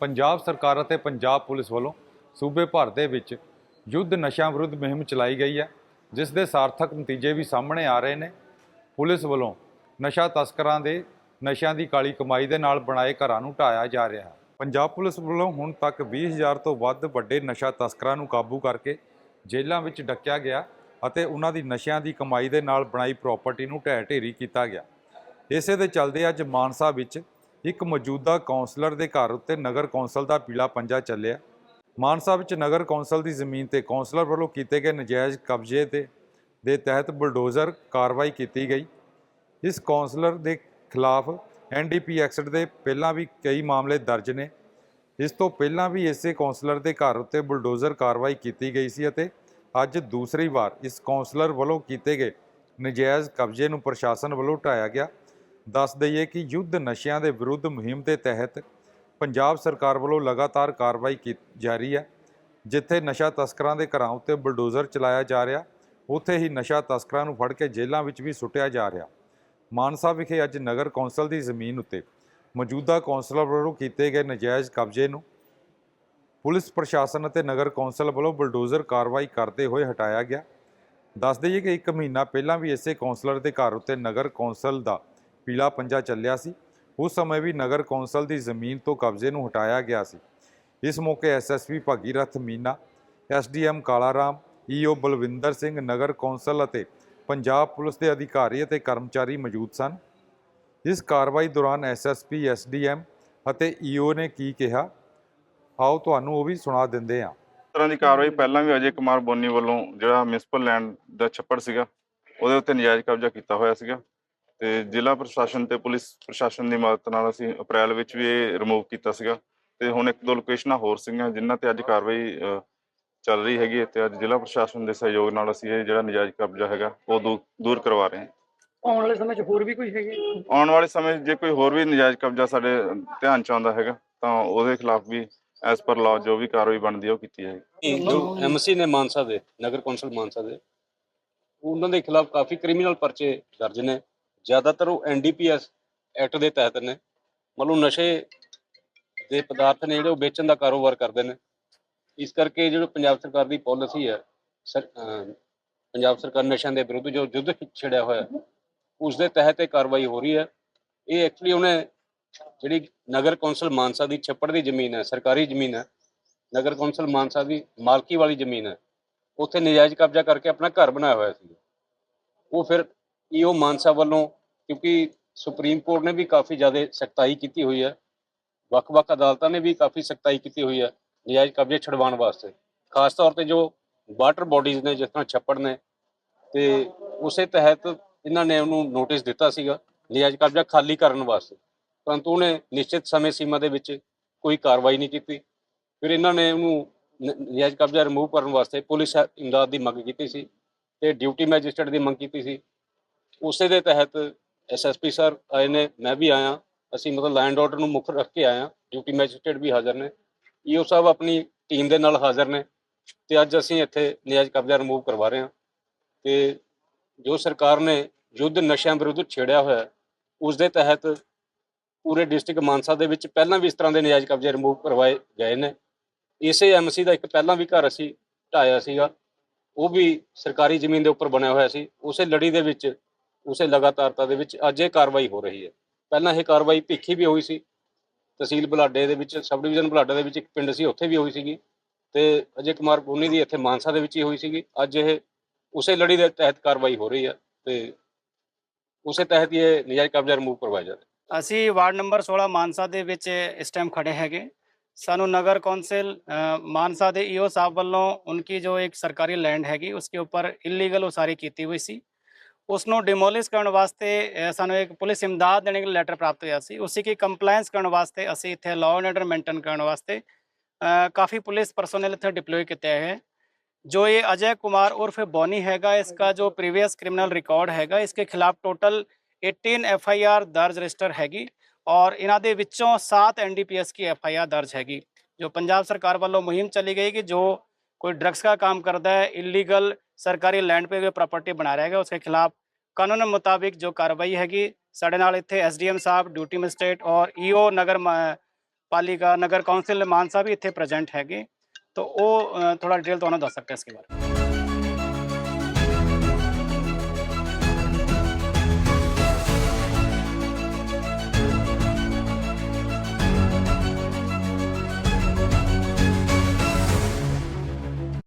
ਪੰਜਾਬ ਸਰਕਾਰ ਅਤੇ ਪੰਜਾਬ ਪੁਲਿਸ ਵੱਲੋਂ ਸੂਬੇ ਭਰ ਦੇ ਵਿੱਚ ਯੁੱਧ ਨਸ਼ਿਆਂ ਵਿਰੁੱਧ ਮੁਹਿੰਮ ਚਲਾਈ ਗਈ ਹੈ, ਜਿਸ ਦੇ ਸਾਰਥਕ ਨਤੀਜੇ ਵੀ ਸਾਹਮਣੇ ਆ ਰਹੇ ਨੇ। ਪੁਲਿਸ ਵੱਲੋਂ ਨਸ਼ਾ ਤਸਕਰਾਂ ਦੇ ਨਸ਼ਿਆਂ ਦੀ ਕਾਲੀ ਕਮਾਈ ਦੇ ਨਾਲ ਬਣਾਏ ਘਰਾਂ ਨੂੰ ਢਾਇਆ ਜਾ ਰਿਹਾ ਹੈ। ਪੰਜਾਬ ਪੁਲਿਸ ਵੱਲੋਂ ਹੁਣ ਤੱਕ 20000 ਤੋਂ ਵੱਧ ਵੱਡੇ ਨਸ਼ਾ ਤਸਕਰਾਂ ਨੂੰ ਕਾਬੂ ਕਰਕੇ ਜੇਲ੍ਹਾਂ ਵਿੱਚ ਡੱਕਿਆ ਗਿਆ ਅਤੇ ਉਹਨਾਂ ਦੀ ਨਸ਼ਿਆਂ ਦੀ ਕਮਾਈ ਦੇ ਨਾਲ ਬਣਾਈ ਪ੍ਰਾਪਰਟੀ ਨੂੰ ਢਹਿ ਢੇਰੀ ਕੀਤਾ ਗਿਆ। ਇਸੇ ਦੇ ਚੱਲਦੇ ਅੱਜ ਮਾਨਸਾ ਵਿੱਚ ਇੱਕ ਮੌਜੂਦਾ ਕਾਉਂਸਲਰ ਦੇ ਘਰ ਉੱਤੇ ਨਗਰ ਕੌਂਸਲ ਦਾ ਪੀਲਾ ਪੰਜਾ ਚੱਲਿਆ। ਮਾਨਸਾ ਵਿੱਚ ਨਗਰ ਕੌਂਸਲ ਦੀ ਜ਼ਮੀਨ ਤੇ ਕੌਂਸਲਰ ਵੱਲੋਂ ਕੀਤੇ ਗਏ ਨਜਾਇਜ਼ ਕਬਜ਼ੇ ਤੇ ਦੇ ਤਹਿਤ ਬੁਲਡੋਜ਼ਰ ਕਾਰਵਾਈ ਕੀਤੀ ਗਈ। ਇਸ ਕੌਂਸਲਰ ਦੇ ਖਿਲਾਫ ਐਨਡੀਪੀ ਐਕਟ ਦੇ ਪਹਿਲਾਂ ਵੀ ਕਈ ਮਾਮਲੇ ਦਰਜ ਨੇ। ਇਸ ਤੋਂ ਪਹਿਲਾਂ ਵੀ ਇਸੇ ਕੌਂਸਲਰ ਦੇ ਘਰ ਉੱਤੇ ਬੁਲਡੋਜ਼ਰ ਕਾਰਵਾਈ ਕੀਤੀ ਗਈ ਸੀ ਅਤੇ ਅੱਜ ਦੂਸਰੀ ਵਾਰ ਇਸ ਕੌਂਸਲਰ ਵੱਲੋਂ ਕੀਤੇ ਗਏ ਨਜਾਇਜ਼ ਕਬਜ਼ੇ ਨੂੰ ਪ੍ਰਸ਼ਾਸਨ ਵੱਲੋਂ ਢਾਇਆ ਗਿਆ। ਦੱਸ ਦਈਏ ਕਿ ਯੁੱਧ ਨਸ਼ਿਆਂ ਦੇ ਵਿਰੁੱਧ ਮੁਹਿੰਮ ਦੇ ਤਹਿਤ ਪੰਜਾਬ ਸਰਕਾਰ ਵੱਲੋਂ ਲਗਾਤਾਰ ਕਾਰਵਾਈ ਕੀ, ਜਾਰੀ ਹੈ, ਜਿੱਥੇ ਨਸ਼ਾ ਤਸਕਰਾਂ ਦੇ ਘਰਾਂ ਉੱਤੇ ਬਲਡੋਜ਼ਰ ਚਲਾਇਆ ਜਾ ਰਿਹਾ, ਉੱਥੇ ਹੀ ਨਸ਼ਾ ਤਸਕਰਾਂ ਨੂੰ ਫੜ ਕੇ ਜੇਲ੍ਹਾਂ ਵਿੱਚ ਵੀ ਸੁੱਟਿਆ ਜਾ ਰਿਹਾ। ਮਾਨਸਾ ਵਿਖੇ ਅੱਜ ਨਗਰ ਕੌਂਸਲ ਦੀ ਜ਼ਮੀਨ ਉੱਤੇ ਮੌਜੂਦਾ ਕੌਂਸਲਰ ਵੱਲੋਂ ਕੀਤੇ ਗਏ ਨਜਾਇਜ਼ ਕਬਜ਼ੇ ਨੂੰ ਪੁਲਿਸ ਪ੍ਰਸ਼ਾਸਨ ਅਤੇ ਨਗਰ ਕੌਂਸਲ ਵੱਲੋਂ ਬਲਡੋਜ਼ਰ ਕਾਰਵਾਈ ਕਰਦੇ ਹੋਏ ਹਟਾਇਆ ਗਿਆ। ਦੱਸ ਦਈਏ ਕਿ ਇੱਕ ਮਹੀਨਾ ਪਹਿਲਾਂ ਵੀ ਇਸੇ ਕੌਂਸਲਰ ਦੇ ਘਰ ਉੱਤੇ ਨਗਰ ਕੌਂਸਲ ਦਾ ਪੀਲਾ ਪੰਜਾ ਚੱਲਿਆ ਸੀ। ਉਸ ਸਮੇਂ ਵੀ ਨਗਰ ਕੌਂਸਲ ਦੀ ਜ਼ਮੀਨ ਤੋਂ ਕਬਜ਼ੇ ਨੂੰ ਹਟਾਇਆ ਗਿਆ ਸੀ। ਇਸ ਮੌਕੇ SSP Bhagirath Meena SDM Kala Ram EO Balwinder Singh ਨਗਰ ਕੌਂਸਲ ਅਤੇ ਪੰਜਾਬ ਪੁਲਿਸ ਦੇ ਅਧਿਕਾਰੀ ਅਤੇ ਕਰਮਚਾਰੀ ਮੌਜੂਦ ਸਨ। ਇਸ ਕਾਰਵਾਈ ਦੌਰਾਨ ਐਸਐਸਪੀ ਐਸਡੀਐਮ ਅਤੇ ਈਓ ਨੇ ਕੀ ਕਿਹਾ, ਆਓ ਤੁਹਾਨੂੰ ਉਹ ਵੀ ਸੁਣਾ ਦਿੰਦੇ ਹਾਂ। ਤਰ੍ਹਾਂ ਦੀ ਕਾਰਵਾਈ ਪਹਿਲਾਂ ਵੀ ਅਜੇ ਕੁਮਾਰ ਬੋਨੀ ਵੱਲੋਂ ਜਿਹੜਾ ਮਿਊਨਿਸਪਲ ਲੈਂਡ ਦਾ ਛੱਪੜ ਸੀਗਾ, ਉਹਦੇ ਉੱਤੇ ਨਜਾਇਜ਼ ਕਬਜ਼ਾ ਕੀਤਾ ਹੋਇਆ ਸੀਗਾ। ਤੇ ਜ਼ਿਲ੍ਹਾ ਪ੍ਰਸ਼ਾਸਨ ਤੇ ਪੁਲਿਸ ਪ੍ਰਸ਼ਾਸਨ ਦੀ ਮਦਦ ਨਾਲ ਅਸੀਂ ਅਪ੍ਰੈਲ ਵਿੱਚ ਵੀ ਇਹ ਰਿਮੂਵ ਕੀਤਾ ਸੀਗਾ। ਤੇ ਹੁਣ ਇੱਕ ਦੋ ਲੋਕੇਸ਼ਨਾਂ ਹੋਰ ਸੀਗੀਆਂ ਜਿਨ੍ਹਾਂ ਤੇ ਅੱਜ ਕਾਰਵਾਈ ਚੱਲ ਰਹੀ ਹੈਗੀ ਤੇ ਅੱਜ ਜ਼ਿਲ੍ਹਾ ਪ੍ਰਸ਼ਾਸਨ ਦੇ ਸਹਿਯੋਗ ਨਾਲ ਅਸੀਂ ਇਹ ਜਿਹੜਾ ਨਜਾਇਜ਼ ਕਬਜ਼ਾ ਹੈਗਾ ਉਹ ਦੂਰ ਕਰਵਾ ਰਹੇ ਹਾਂ। ਆਉਣ ਵਾਲੇ ਸਮੇਂ 'ਚ ਹੋਰ ਵੀ ਕੋਈ ਹੈਗੇ? ਆਉਣ ਵਾਲੇ ਸਮੇਂ 'ਚ ਜੇ ਕੋਈ ਹੋਰ ਵੀ ਨਜਾਇਜ਼ ਕਬਜ਼ਾ ਸਾਡੇ ਧਿਆਨ 'ਚ ਆਉਂਦਾ ਹੈਗਾ ਤਾਂ ਉਹਦੇ ਖਿਲਾਫ ਵੀ ਐਸ ਪਰ ਲਾਅ ਜੋ ਵੀ ਕਾਰਵਾਈ ਬਣਦੀ ਹੈ ਉਹ ਕੀਤੀ ਜਾਏਗੀ। ਇਹ ਜੋ ਐਮਸੀ ਨੇ ਮਾਨਸਾ ਦੇ ਨਗਰ ਕੌਂਸਲ ਮਾਨਸਾ ਦੇ ਉਹਨਾਂ ਦੇ ਖਿਲਾਫ ਕਾਫੀ ਕ੍ਰਿਮੀਨਲ ਪਰਚੇ ਦਰਜ ਨੇ। ਜ਼ਿਆਦਾਤਰ ਉਹ ਐਨਡੀਪੀਐਸ ਐਕਟ ਦੇ ਤਹਿਤ ਨੇ। ਮਤਲਬ ਨਸ਼ੇ ਦੇ ਪਦਾਰਥ ਨੇ ਜਿਹੜੇ ਉਹ ਵੇਚਣ ਦਾ ਕਾਰੋਬਾਰ ਕਰਦੇ ਨੇ। ਇਸ ਕਰਕੇ ਜਿਹੜਾ ਪੰਜਾਬ ਸਰਕਾਰ ਦੀ ਪਾਲਿਸੀ ਹੈ, ਸਰ- ਪੰਜਾਬ ਸਰਕਾਰ ਨਸ਼ਿਆਂ ਦੇ ਵਿਰੁੱਧ ਜੋ ਯੁੱਧ ਛਿੜਿਆ ਹੋਇਆ, ਉਸ ਦੇ ਤਹਿਤ ਇਹ ਕਾਰਵਾਈ ਹੋ ਰਹੀ ਹੈ। ਇਹ ਐਕਚੁਅਲੀ ਉਹਨੇ ਜਿਹੜੀ ਨਗਰ ਕੌਂਸਲ ਮਾਨਸਾ ਦੀ ਛੱਪੜ ਦੀ ਜ਼ਮੀਨ ਹੈ, ਸਰਕਾਰੀ ਜ਼ਮੀਨ ਹੈ, ਨਗਰ ਕੌਂਸਲ ਮਾਨਸਾ ਦੀ ਮਾਲਕੀ ਵਾਲੀ ਜ਼ਮੀਨ ਹੈ, ਉੱਥੇ ਨਜਾਇਜ਼ ਕਬਜ਼ਾ ਕਰਕੇ ਆਪਣਾ ਘਰ ਬਣਾਇਆ ਹੋਇਆ ਸੀ। ਉਹ ਫਿਰ ਈਓ ਮਾਨਸਾ ਵੱਲੋਂ ਕਿਉਂਕਿ ਸੁਪਰੀਮ ਕੋਰਟ ਨੇ ਵੀ ਕਾਫੀ ਜ਼ਿਆਦਾ ਸਖਤਾਈ ਕੀਤੀ ਹੋਈ ਹੈ। ਵੱਖ-ਵੱਖ ਅਦਾਲਤਾਂ ਨੇ ਵੀ ਕਾਫੀ ਸਖਤਾਈ ਕੀਤੀ ਹੋਈ ਹੈ ਨਜਾਇਜ਼ ਕਬਜ਼ੇ ਛਡਵਾਉਣ ਵਾਸਤੇ। ਖਾਸ ਤੌਰ ਤੇ ਜੋ ਵਾਟਰ ਬਾਡੀਜ਼ ਨੇ, ਜਿਸ ਤਰ੍ਹਾਂ ਛੱਪੜ ਨੇ ਤੇ ਉਸੇ ਤਹਿਤ ਇਹਨਾਂ ਨੇ ਉਹਨੂੰ ਨੋਟਿਸ ਦਿੱਤਾ ਸੀਗਾ ਨਜਾਇਜ਼ ਕਬਜ਼ਾ ਖਾਲੀ ਕਰਨ ਵਾਸਤੇ। ਪਰੰਤੂ ਉਹਨੇ ਨਿਸ਼ਚਿਤ ਸਮੇਂ ਸੀਮਾ ਦੇ ਵਿੱਚ ਕੋਈ ਕਾਰਵਾਈ ਨਹੀਂ ਕੀਤੀ। ਫਿਰ ਇਹਨਾਂ ਨੇ ਉਹਨੂੰ ਨਜਾਇਜ਼ ਕਬਜ਼ਾ ਰਿਮੂਵ ਕਰਨ ਵਾਸਤੇ ਪੁਲਿਸ ਇਮਦਾਦ ਦੀ ਮੰਗ ਕੀਤੀ ਸੀ ਤੇ ਡਿਊਟੀ ਮੈਜਿਸਟਰੇਟ ਦੀ ਮੰਗ ਕੀਤੀ ਸੀ। ਉਸੇ ਦੇ ਤਹਿਤ ਐਸਐਸਪੀ ਸਰ ਆਏ ਨੇ, ਮੈਂ ਵੀ ਆਇਆ। ਅਸੀਂ ਮਤਲਬ ਲੈਂਡ ਆਰਡਰ ਨੂੰ ਮੁੱਖ ਰੱਖ ਕੇ ਆਇਆ। ਡਿਊਟੀ ਮੈਜਿਸਟਰੇਟ ਵੀ ਹਾਜ਼ਰ ਨੇ। ਈਓ ਸਾਹਿਬ ਆਪਣੀ ਟੀਮ ਦੇ ਨਾਲ ਹਾਜ਼ਰ ਨੇ। ਤੇ ਅੱਜ ਅਸੀਂ ਇੱਥੇ ਨਿਆਜ਼ ਕਬਜ਼ਾ ਰਿਮੂਵ ਕਰਵਾ ਰਹੇ ਹਾਂ। ਤੇ ਜੋ ਸਰਕਾਰ ਨੇ ਯੁੱਧ ਨਸ਼ਿਆਂ ਵਿਰੁੱਧ ਛੇੜਿਆ ਹੋਇਆ ਉਸ ਦੇ ਤਹਿਤ ਪੂਰੇ ਡਿਸਟ੍ਰਿਕਟ ਮਾਨਸਾ ਦੇ ਵਿੱਚ ਪਹਿਲਾਂ ਵੀ ਇਸ ਤਰ੍ਹਾਂ ਦੇ ਨਜਾਇਜ਼ ਕਬਜ਼ੇ ਰਿਮੂਵ ਕਰਵਾਏ ਗਏ ਨੇ। ਇਸੇ ਐਮਸੀ ਦਾ ਇੱਕ ਪਹਿਲਾਂ ਵੀ ਘਰ ਅਸੀਂ ਢਾਇਆ ਸੀਗਾ। ਉਹ ਵੀ ਸਰਕਾਰੀ ਜ਼ਮੀਨ ਦੇ ਉੱਪਰ ਬਣਿਆ ਹੋਇਆ ਸੀ। ਉਸੇ ਲੜੀ ਦੇ ਵਿੱਚ ਉਸੇ ਲਗਾਤਾਰਤਾ ਦੇ ਵਿੱਚ ਅੱਜ ਇਹ ਕਾਰਵਾਈ ਹੋ ਰਹੀ ਹੈ। ਪਹਿਲਾਂ ਇਹ ਕਾਰਵਾਈ ਭਿੱਖੀ ਵੀ ਹੋਈ ਸੀ। ਤਹਿਸੀਲ ਬੁਲਾਡੇ ਦੇ ਵਿੱਚ ਸਬ ਡਿਵੀਜ਼ਨ ਬੁਲਾਡੇ ਦੇ ਵਿੱਚ ਇੱਕ ਪਿੰਡ ਸੀ, ਉੱਥੇ ਵੀ ਹੋਈ ਸੀਗੀ। ਤੇ ਅਜੇ ਕੁਮਾਰ ਬੋਨੀ ਦੀ ਇੱਥੇ ਮਾਨਸਾ ਦੇ ਵਿੱਚ ਹੀ ਹੋਈ ਸੀਗੀ। ਅੱਜ ਇਹ ਉਸੇ ਲੜੀ ਦੇ ਤਹਿਤ ਕਾਰਵਾਈ ਹੋ ਰਹੀ ਹੈ ਤੇ ਉਸੇ ਤਹਿਤ ਹੀ ਇਹ ਨਜਾਇਜ਼ ਕਬਜ਼ਾ ਰਿਮੂਵ ਕਰਵਾਇਆ ਜਾ ਰਿਹਾ। ਅਸੀਂ ਵਾਰਡ ਨੰਬਰ 16 ਮਾਨਸਾ ਦੇ ਵਿੱਚ ਇਸ ਟਾਈਮ ਖੜੇ ਹੈਗੇ। ਸਾਨੂੰ ਨਗਰ ਕੌਂਸਲ ਮਾਨਸਾ ਦੇ ਈਓ ਸਾਹਿਬ ਵੱਲੋਂ ਉਨਕੀ ਜੋ ਇੱਕ ਸਰਕਾਰੀ ਲੈਂਡ ਹੈਗੀ, ਉਸਕੇ ਉੱਪਰ ਇਲੀਗਲ ਉਸਾਰੀ ਕੀਤੀ ਹੋਈ ਸੀ। ਉਸ ਨੂੰ ਡਿਮੋਲਿਸ਼ ਕਰਨ ਵਾਸਤੇ ਅ, ਸਾਨੂੰ ਇੱਕ ਪੁਲਿਸ ਇਮਦਾਦ ਦੇਣ ਦਾ ਲੈਟਰ ਪ੍ਰਾਪਤ ਹੋਇਆ ਸੀ ਉਸੇ ਕੀ ਕੰਪਲਾਈਂਸ ਕਰਨ ਵਾਸਤੇ ਅਸੀਂ ਇੱਥੇ ਲਾਅ ਐਂਡ ਆਰਡਰ ਮੇਨਟੇਨ ਕਰਨ ਵਾਸਤੇ ਅ, ਕਾਫੀ ਪੁਲਿਸ ਪਰਸੋਨਲ ਇੱਥੇ ਡਿਪਲੋਏ ਕੀਤੇ ਹੈ जो ये अजय कुमार उर्फ बॉनी हैगा इसका जो प्रीवियस क्रिमिनल रिकॉर्ड हैगा इसके खिलाफ टोटल 18 एफआईआर दर्ज रजिस्टर हैगी ਔਰ ਇਹਨਾਂ ਦੇ ਵਿੱਚੋਂ 7 ਐਨਡੀਪੀਐਸ की एफआईआर दर्ज हैगी जो पंजाब सरकार वालों मुहिम चली गई कि जो कोई ड्रग्स का काम करता है इलीगल सरकारी लैंड पे जो प्रॉपर्टी बना रहेगा, उसके खिलाफ कानून मुताबिक जो कार्रवाई हैगी, साढ़े नाल इतने एस डी एम साहब ड्यूटी मजिस्ट्रेट और ईओ नगर पालिका, नगर कौंसिल मानसा भी इतने प्रजेंट हैगी। तो वो थोड़ा डिटेल तो दस सकते इसके बारे में।